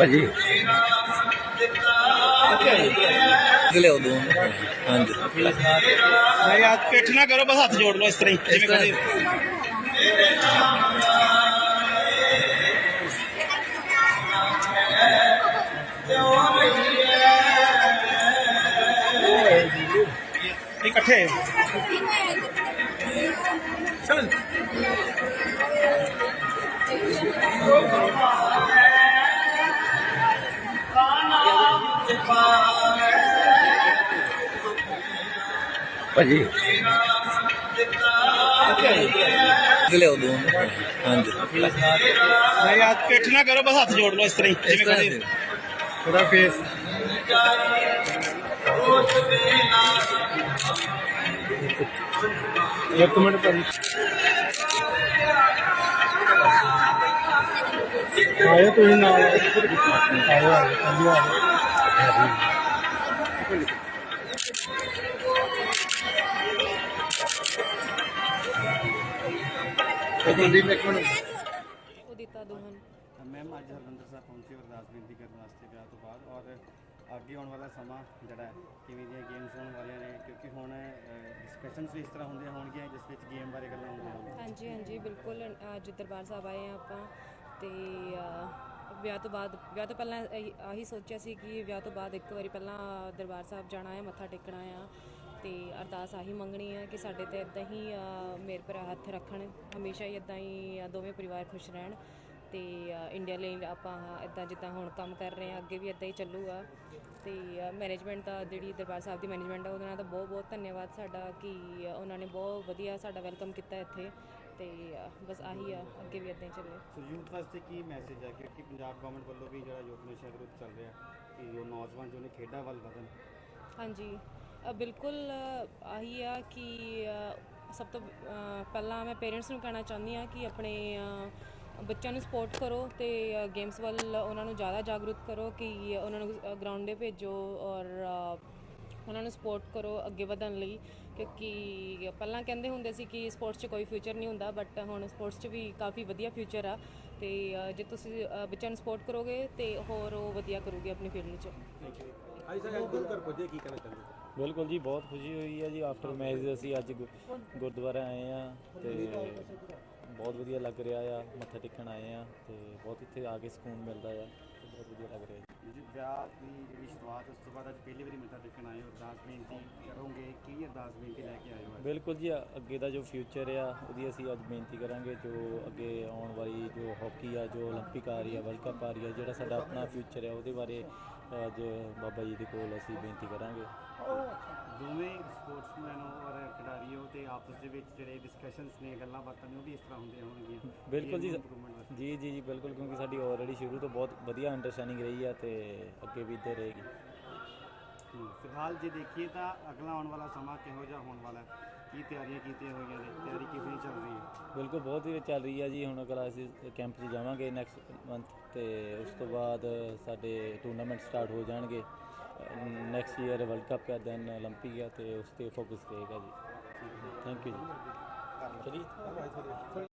ਭਾਜੀ। ਲਿਆਓ ਦੋ। ਹਾਂਜੀ। ਨਹੀਂ ਆ ਪਿੱਠ ਨਾ ਕਰੋ ਬਸ ਹੱਥ ਜੋੜ ਲਓ ਇਸ ਤਰ੍ਹਾਂ ਹੀ ਜਿਵੇਂ ਕਦੇ। ਇਕੱਠੇ। ਚਲ। ਭਾਜੀ। ਲਿਆਓ ਦੋ। ਹਾਂਜੀ। ਨਹੀਂ ਆ ਪਿੱਠ ਨਾ ਕਰੋ ਬਸ ਹੱਥ ਜੋੜ ਲਓ ਇਸ ਤਰ੍ਹਾਂ ਹੀ ਜਿਵੇਂ ਕਦੇ। ਥੋੜਾ ਫੇਸ ਇੱਕ ਮਿੰਟ ਭਾਜੀ। ਆਇਓ ਤੁਸੀਂ ਨਾਲ। ਆਇਓ ਆਇਓ ਆਇਓ। ਕੁਲਦੀਪ ਇੱਕ ਮਿੰਟ। ਉਦਿਤਾ ਦੋਹਨ ਮੈਮ ਅੱਜ ਹਰਵਿੰਦਰ ਸਾਹਿਬ ਪਹੁੰਚੇ ਅਰਦਾਸ ਬੇਨਤੀ ਕਰਨ ਵਾਸਤੇ ਵਿਆਹ ਤੋਂ ਬਾਅਦ ਔਰ ਅੱਗੇ ਆਉਣ ਵਾਲਾ ਸਮਾਂ ਜਿਹੜਾ ਹੈ, ਕਿਵੇਂ ਦੀਆਂ ਗੇਮਸ ਹੋਣ ਵਾਲੀਆਂ ਨੇ ਕਿਉਂਕਿ ਹੁਣ ਡਿਸਕਸ਼ਨਸ ਵੀ ਇਸ ਤਰ੍ਹਾਂ ਹੁੰਦੀਆਂ ਹੋਣਗੀਆਂ ਜਿਸ ਵਿੱਚ ਗੇਮ ਬਾਰੇ ਗੱਲਾਂ ਹੁੰਦੀਆਂ ਹੋਣਗੀਆਂ। ਹਾਂਜੀ ਹਾਂਜੀ ਬਿਲਕੁਲ। ਅੱਜ ਦਰਬਾਰ ਸਾਹਿਬ ਆਏ ਆ ਆਪਾਂ ਤੇ ਵਿਆਹ ਤੋਂ ਬਾਅਦ ਵਿਆਹ ਤੋਂ ਪਹਿਲਾਂ ਇਹੀ- ਆਹੀ ਸੋਚਿਆ ਸੀ ਕਿ ਵਿਆਹ ਤੋਂ ਬਾਅਦ ਇੱਕ ਵਾਰੀ ਪਹਿਲਾਂ ਦਰਬਾਰ ਸਾਹਿਬ ਜਾਣਾ ਹੈ ਮੱਥਾ ਟੇਕਣਾ ਆ ਅਰਦਾਸ ਆਹੀ ਮੰਗਣੀ ਆ ਕਿ ਸਾਡੇ ਤੇ ਇਦਾਂ ਹੀ ਮੇਰ ਪਰ ਹੱਥ ਰੱਖਣ। ਹਮੇਸ਼ਾ ਹੀ ਇਦਾਂ ਹੀ ਦੋਵੇਂ ਪਰਿਵਾਰ ਖੁਸ਼ ਰਹਿਣ ਤੇ ਇੰਡੀਆ ਲਈ ਆਪਾਂ ਇਦਾਂ ਜਿੱਦਾਂ ਹੁਣ ਕੰਮ ਕਰ ਰਹੇ ਆ ਅੱਗੇ ਵੀ ਇਦਾਂ ਹੀ ਚੱਲੂਗਾ। ਤੇ ਮੈਨੇਜਮੈਂਟ ਦਾ ਜਿਹੜੀ ਦਰਬਾਰ ਸਾਹਿਬ ਦੀ ਮੈਨੇਜਮੈਂਟ ਆ ਉਹਦੇ ਨਾਲ ਤਾਂ ਬਹੁਤ ਬਹੁਤ ਧੰਨਵਾਦ ਸਾਡਾ ਕਿ ਉਹਨਾਂ ਨੇ ਬਹੁਤ ਵਧੀਆ ਸਾਡਾ ਵੈਲਕਮ ਕੀਤਾ ਇੱਥੇ। ਤੇ ਬਸ ਆਹੀ ਆ ਅੱਗੇ ਵੀ ਇਦਾਂ ਹੀ ਚੱਲੇ। ਸੋ ਯੂਥ ਵਾਸਤੇ ਕੀ ਮੈਸੇਜ ਹੈ ਕਿਉਂਕਿ ਪੰਜਾਬ ਗਵਰਨਮੈਂਟ ਵੱਲੋਂ ਵੀ ਜਿਹੜਾ ਯੁੱਧ ਨਸ਼ਾ ਚੱਲ ਰਿਹਾ ਕਿ ਜੋ ਨੌਜਵਾਨ ਜੋ ਨੇ ਖੇਡਾਂ ਵੱਲ ਵਧਣ। ਹਾਂਜੀ। ਬਿਲਕੁਲ ਆਹੀ ਆ ਕਿ ਸਭ ਤੋਂ ਪਹਿਲਾਂ ਮੈਂ ਪੇਰੈਂਟਸ ਨੂੰ ਕਹਿਣਾ ਚਾਹੁੰਦੀ ਆ ਕਿ ਆਪਣੇ ਬੱਚਿਆਂ ਨੂੰ ਸਪੋਰਟ ਕਰੋ ਤੇ ਗੇਮਸ ਵੱਲ ਉਹਨਾਂ ਨੂੰ ਜ਼ਿਆਦਾ ਜਾਗਰੂਕ ਕਰੋ ਕਿ ਉਹਨਾਂ ਨੂੰ ਗਰਾਊਂਡ 'ਤੇ ਭੇਜੋ ਔਰ ਉਹਨਾਂ ਨੂੰ ਸਪੋਰਟ ਕਰੋ ਅੱਗੇ ਵਧਣ ਲਈ ਕਿਉਂਕਿ ਪਹਿਲਾਂ ਕਹਿੰਦੇ ਹੁੰਦੇ ਸੀ ਕਿ ਸਪੋਰਟਸ 'ਚ ਕੋਈ ਫਿਊਚਰ ਨਹੀਂ ਹੁੰਦਾ ਬਟ ਹੁਣ ਸਪੋਰਟਸ 'ਚ ਵੀ ਕਾਫੀ ਵਧੀਆ ਫਿਊਚਰ ਆ ਤੇ ਜੇ ਤੁਸੀਂ ਬੱਚਿਆਂ ਨੂੰ ਸਪੋਰਟ ਕਰੋਗੇ ਤੇ ਹੋਰ ਉਹ ਵਧੀਆ ਕਰੋਗੇ ਆਪਣੀ ਫੀਲਡ 'ਚ। ਬਿਲਕੁਲ ਜੀ, ਬਹੁਤ ਖੁਸ਼ੀ ਹੋਈ ਹੈ ਜੀ। ਆਫਟਰ ਮੈਚ ਅਸੀਂ ਅੱਜ ਗੁ- ਗੁਰਦੁਆਰਾ ਆਏ ਆ ਤੇ ਬਹੁਤ ਵਧੀਆ ਲੱਗ ਰਿਹਾ ਆ, ਮੱਥਾ ਟੇਕਣ ਆਏ ਆ ਤੇ ਬਹੁਤ ਇੱਥੇ ਆ ਕੇ ਸਕੂਨ ਮਿਲਦਾ ਆ ਤੇ ਬਹੁਤ ਵਧੀਆ ਲੱਗ ਰਿਹਾ ਜੀ। ਜੀ, ਵਿਆਹ ਦੀ ਜਿਹੜੀ ਸ਼ੁਰੂਆਤ ਉਸ ਤੋਂ ਬਾਅਦ ਅੱਜ ਪਹਿਲੀ ਵਾਰੀ ਮੱਥਾ ਟੇਕਣ ਆਏ ਹੋ ਅਰਦਾਸ ਬੇਨਤੀ ਕਰੋਗੇ ਕੀ ਅਰਦਾਸ ਬੇਨਤੀ ਲੈ ਕੇ ਆਏ ਹੋ ਅੱਜ? ਬਿਲਕੁਲ ਜੀ ਅ- ਅੱਗੇ ਦਾ ਜੋ ਫਿਊਚਰ ਆ ਉਹਦੀ ਅਸੀਂ ਅੱਜ ਬੇਨਤੀ ਕਰਾਂਗੇ ਜੋ ਅੱਗੇ ਆਉਣ ਵਾਲੀ ਜੋ ਹਾਕੀ ਆ ਜੋ 올림픽 ਆ ਰਹੀ ਆ ਵਰਲਡ ਕੱਪ ਆ ਰਹੀ ਆ ਜਿਹੜਾ ਸਾਡਾ ਆਪਣਾ ਫਿਊਚਰ ਆ ਉਹਦੇ ਬਾਰੇ ਅੱਜ ਬਾਬਾ ਜੀ ਦੇ ਕੋਲ ਅਸੀਂ ਬੇਨਤੀ ਕਰਾਂਗੇ ਦੋਵੇਂ ਸਪੋਰਟਸਮੈਨ ਔਰ ਖਿਡਾਰੀ ਹੋ ਤੇ ਆਪਸ ਦੇ ਵਿੱਚ ਜਿਹੜੇ ਡਿਸਕਸ਼ਨਸ ਨੇ ਗੱਲਾਂ ਬਾਤਾਂ ਨੇ ਉਹ ਵੀ ਇਸ ਤਰ੍ਹਾਂ ਹੁੰਦੀਆਂ ਹੋਣਗੀਆਂ ਬਿਲਕੁਲ ਜੀ ਇੰਪਰੂਵਮੈਂਟ ਵਾਸਤੇ ਜੀ ਜੀ ਜੀ ਬਿਲਕੁਲ ਕਿਉਂਕਿ ਸਾਡੀ ਆਲਰੇਡੀ ਸ਼ੁਰੂ ਤੋਂ ਬਹੁਤ ਵਧੀਆ ਅੰਡਰਸਟੈਂਡਿੰਗ ਰਹੀ ਆ ਤੇ ਅੱਗੇ ਵੀ ਇੱਦਾਂ ਰਹੇਗੀ ਹਮ, ਫਿਲਹਾਲ ਜੇ ਦੇਖੀਏ ਤਾਂ ਅਗਲਾ ਆਉਣ ਵਾਲਾ ਸਮਾਂ ਕਿਹੋ ਜਿਹਾ ਹੋਣ ਵਾਲਾ ਹੈ ਕੀ ਤਿਆਰੀਆਂ ਕੀਤੀਆਂ ਹੋਈਆਂ ਨੇ ਤਿਆਰੀ ਕਿਵੇਂ ਜਿਹੀ ਚੱਲ ਰਹੀ ਹੈ ਬਿਲਕੁਲ ਬਹੁਤ ਹੀ ਚੱਲ ਰਹੀ ਆ ਜੀ ਹੁਣ ਅਗਲਾ ਅਸੀਂ ਕੈਂਪ 'ਚ ਜਾਵਾਂਗੇ ਨੈਕਸਟ ਮੰਥ ਤੇ ਉਸ ਤੋਂ ਬਾਅਦ ਸਾਡੇ ਟੂਰਨਾਮੈਂਟ ਸਟਾਰਟ ਹੋ ਜਾਣਗੇ ਨੈਕਸਟ ਈਅਰ ਵਰਲਡ ਕੱਪ ਹੈ ਦੈਨ 올림픽 ਆ ਤੇ ਉਸ ਤੇ ਫੋਕਸ ਰਹੇਗਾ ਜੀ ਥੈਂਕ ਯੂ ਜੀ ਚਲੀ